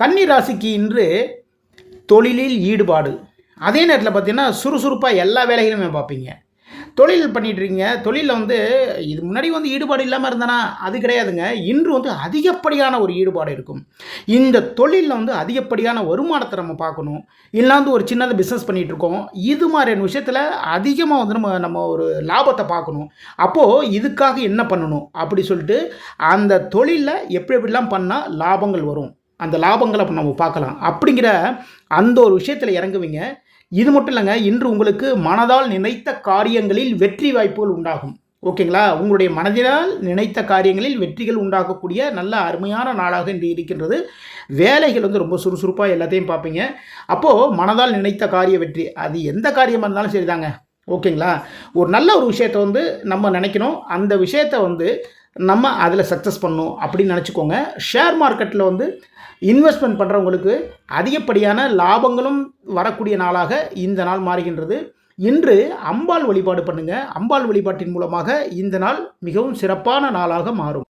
கன்னி ராசிக்கு இன்று தொழிலில் ஈடுபாடு. அதே நேரத்தில் பார்த்தீங்கன்னா சுறுசுறுப்பாக எல்லா வேலைகளுமே பார்ப்பீங்க. தொழில் பண்ணிட்டு இருக்கீங்க. தொழிலில் வந்து இது முன்னாடி வந்து ஈடுபாடு இல்லாமல் இருந்தனா அது கிடையாதுங்க. இன்று வந்து அதிகப்படியான ஒரு ஈடுபாடு இருக்கும். இந்த தொழிலில் வந்து அதிகப்படியான வருமானத்தை நம்ம பார்க்கணும். இல்லை வந்து ஒரு சின்னதாக பிஸ்னஸ் பண்ணிகிட்ருக்கோம் இது மாதிரியான விஷயத்தில் அதிகமாக வந்து நம்ம நம்ம ஒரு லாபத்தை பார்க்கணும். அப்போது இதுக்காக என்ன பண்ணணும்? அப்படி சொல்லிட்டு அந்த தொழிலில் எப்படி எப்படிலாம் பண்ணால் லாபங்கள் வரும்? அந்த லாபங்களை அப்போ நம்ம பார்க்கலாம். அப்படிங்கிற அந்த ஒரு விஷயத்தில் இறங்குவீங்க. இது மட்டும் இல்லைங்க இன்று உங்களுக்கு மனதால் நினைத்த காரியங்களில் வெற்றி வாய்ப்புகள் உண்டாகும். ஓகேங்களா? உங்களுடைய மனதினால் நினைத்த காரியங்களில் வெற்றிகள் உண்டாகக்கூடிய நல்ல அருமையான நாளாக இன்று இருக்கின்றது. வேலைகள் வந்து ரொம்ப சுறுசுறுப்பாக எல்லாத்தையும் பார்ப்பீங்க. அப்போது மனதால் நினைத்த காரிய வெற்றி அது எந்த காரியமாக இருந்தாலும் சரிதாங்க. ஓகேங்களா? ஒரு நல்ல ஒரு விஷயத்தை வந்து நம்ம நினைக்கணும். அந்த விஷயத்தை வந்து நம்ம அதில் சக்ஸஸ் பண்ணணும் அப்படின்னு நினச்சிக்கோங்க. ஷேர் மார்க்கெட்டில் வந்து இன்வெஸ்ட்மெண்ட் பண்ணுறவங்களுக்கு அதிகப்படியான லாபங்களும் வரக்கூடிய நாளாக இந்த நாள் மாறுகின்றது. இன்று அம்பாள் வழிபாடு பண்ணுங்கள் அம்பாள் வழிபாட்டின் மூலமாக இந்த நாள் மிகவும் சிறப்பான நாளாக மாறும்.